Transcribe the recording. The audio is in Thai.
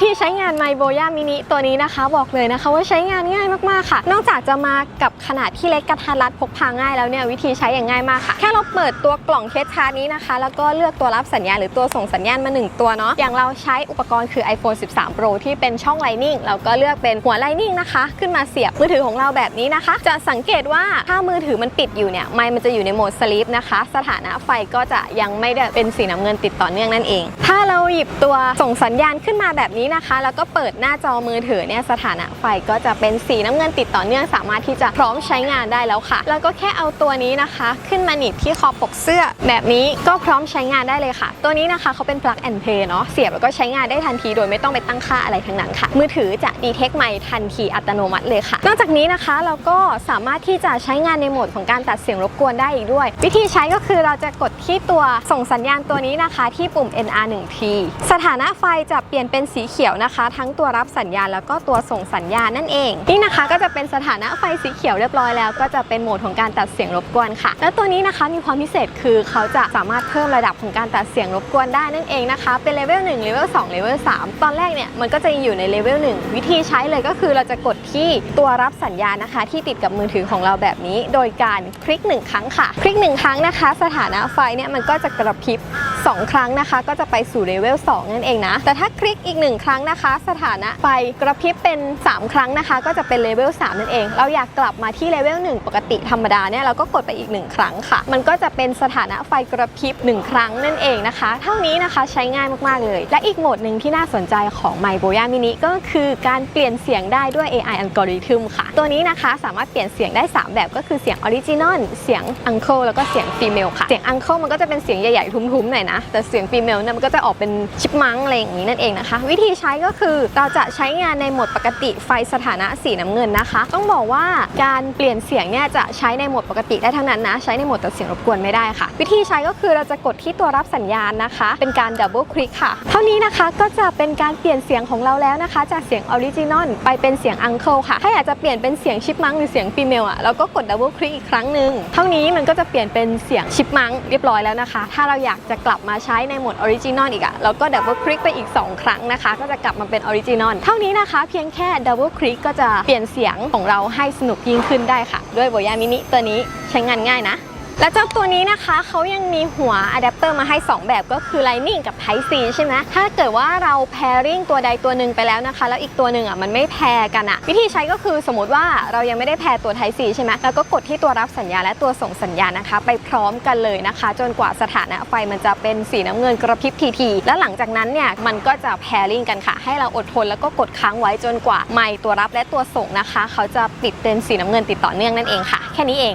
วิธีใช้งานไมโบย่ามินิตัวนี้นะคะ บอกเลยนะคะว่าใช้งานง่ายมากๆค่ะ นอกจากจะมากับขนาดที่เล็กกระทัดรัดพกพาง่ายแล้วเนี่ยวิธีใช้อย่างง่ายมากค่ะ แค่เราเปิดตัวกล่องเคสชาร์จนี้นะคะ แล้วก็เลือกตัวรับสัญญาณหรือตัวส่งสัญญาณมาหนึ่งตัวเนาะอย่างเราใช้อุปกรณ์คือ iPhone 13 Pro ที่เป็นช่อง Lightning เราก็เลือกเป็นหัว Lightning นะคะ ขึ้นมาเสียบมือถือของเราแบบนี้นะคะ จะสังเกตว่าถ้ามือถือมันปิดอยู่เนี่ยไมมันจะอยู่ในโหมด sleep นะคะ สถานะไฟก็จะยังไม่ได้เป็นสีน้ำเงินติดต่อเนื่องนั่นเอง ถ้าเราหยิบตัวส่งสัญญาณขึ้นมาแบบนี้นะคะ แล้วก็เปิดหน้าจอมือถือเนี่ยสถานะไฟก็จะเป็นสีน้ำเงินติดต่อเนื่องสามารถที่จะพร้อมใช้งานได้แล้วค่ะ แล้วก็แค่เอาตัวนี้นะคะ ขึ้นมาหนีบที่คอปกเสื้อ แบบนี้ก็พร้อมใช้งานได้เลยค่ะ ตัวนี้นะคะเขาเป็น plug and play เนาะเสียบแล้วก็ใช้งานได้ทันทีโดยไม่ต้องไปตั้งค่าอะไรทั้งนั้นค่ะ มือถือจะดีเทคไมค์ทันทีอัตโนมัติเลยค่ะ นอกจากนี้นะคะเราก็สามารถที่จะใช้งานในโหมดของการตัดเสียงรบกวนได้อีกด้วย วิธีใช้ก็คือเราจะกดที่ตัวส่งสัญญาณตัวนี้นะคะ ที่ปุ่ม NR1P สถานะไฟจะเปลี่ยนเป็นสีเขียวนะคะ ทั้งตัวรับสัญญาณแล้วก็ตัวส่งสัญญาณนั่นเอง นี่นะคะก็จะเป็นสถานะไฟสีเขียวเรียบร้อยแล้ว ก็จะเป็นโหมดของการตัดเสียงรบกวนค่ะ แล้วตัวนี้นะคะมีความพิเศษคือเขาจะสามารถเพิ่มระดับของการตัดเสียงรบกวนได้นั่นเองนะคะเป็นเลเวล1เลเวล2เลเวล3ตอนแรกเนี่ยมันก็จะอยู่ในเลเวล1วิธีใช้เลยก็คือเราจะกดที่ตัวรับสัญญาณนะคะ ที่ติดกับมือถือของเราแบบนี้ โดยการคลิกหนึ่งครั้งค่ะ คลิกหนึ่งครั้งนะคะ สถานะไฟเนี่ยมันก็จะกระพริบ2 ครั้งนะคะ ก็จะไปสู่เลเวล2นั่นเองนะแต่ถ้าคลิกอีก1ครั้งรั้งนะคะ สถานะไฟกระพริบเป็น 3 ครั้งนะคะ ก็จะเป็นเลเวล3นั่นเอง เราอยากกลับมาที่เลเวล1ปกติธรรมดาเนี่ยเราก็กดไปอีก 1 ครั้งค่ะ มันก็จะเป็นสถานะไฟกระพริบ1 ครั้งนั่นเองนะคะ เท่านี้นะคะใช้ง่ายมากๆเลย และอีกโหมดหนึ่งที่น่าสนใจของ m y b o y a Mini ก็คือการเปลี่ยนเสียงได้ด้วย AI algorithm ค่ะ ตัวนี้นะคะสามารถเปลี่ยนเสียงได้ 3 แบบก็คือเสียง original เสียง uncle แล้วก็เสียง female ค่ะ เสียง uncle มันก็จะเป็นเสียงใหญ่ๆทุ้มๆหน่อยนะแต่เสียง female เนี่ยมันก็จะออกเป็นชิปมังอะไรอย่างนี้นั่นเองนะคะ วิธีใช้ก็คือ เราจะใช้งานในโหมดปกติไฟสถานะสีน้ำเงินนะคะ ต้องบอกว่าการเปลี่ยนเสียงเนี่ยจะใช้ในโหมดปกติได้ทั้งนั้นนะ ใช้ในโหมดตัดเสียงรบกวนไม่ได้ค่ะ วิธีใช้ก็คือเราจะกดที่ตัวรับสัญญาณนะคะ เป็นการดับเบิลคลิกค่ะ เท่านี้นะคะก็จะเป็นการเปลี่ยนเสียงของเราแล้วนะคะ จากเสียงออริจินอลไปเป็นเสียงอังเคิลค่ะ ถ้าอยากจะเปลี่ยนเป็นเสียงชิปมังหรือเสียงฟีเมลอะเราก็กดดับเบิลคลิกอีกครั้งหนึ่งเท่านี้มันก็จะเปลี่ยนเป็นเสียงชิปมังเรียบร้อยแล้วนะคะ ถ้าเราอยากจะกลับมาใช้ในโหมดออริจินอลอีกอะเราก็ดับเบิลคลิกไปอีก 2 ครั้งนะคะก็จะกลับมาเป็นออริจินอลเท่านี้นะคะ เพียงแค่ดับเบิลคลิกก็จะเปลี่ยนเสียงของเราให้สนุกยิ่งขึ้นได้ค่ะ ด้วยโบยามินิตัวนี้ใช้งานง่ายนะ และเจ้าตัวนี้นะคะเขายังมีหัวอะแดปเตอร์มาให้ 2 แบบก็คือ Lightning กับ Type C ใช่ไหมถ้าเกิดว่าเรา pairing ตัวใดตัวหนึ่งไปแล้วนะคะ แล้วอีกตัวหนึ่งอะมันไม่แพรกันอะ วิธีใช้ก็คือสมมติว่าเรายังไม่ได้แพรตัว Type C ใช่ไหมแล้วก็กดที่ตัวรับสัญญาณและตัวส่งสัญญาณนะคะ ไปพร้อมกันเลยนะคะ จนกว่าสถานะไฟมันจะเป็นสีน้ำเงินกระพริบทีๆแล้วหลังจากนั้นเนี่ยมันก็จะ pairing กันค่ะ ให้เราอดทนแล้วก็กดค้างไว้จนกว่าไมค์ตัวรับและตัวส่งนะคะ เขาจะปิดเป็นสีน้ำเงินติดต่อเนื่องนั่นเองค่ะ แค่นี้เอง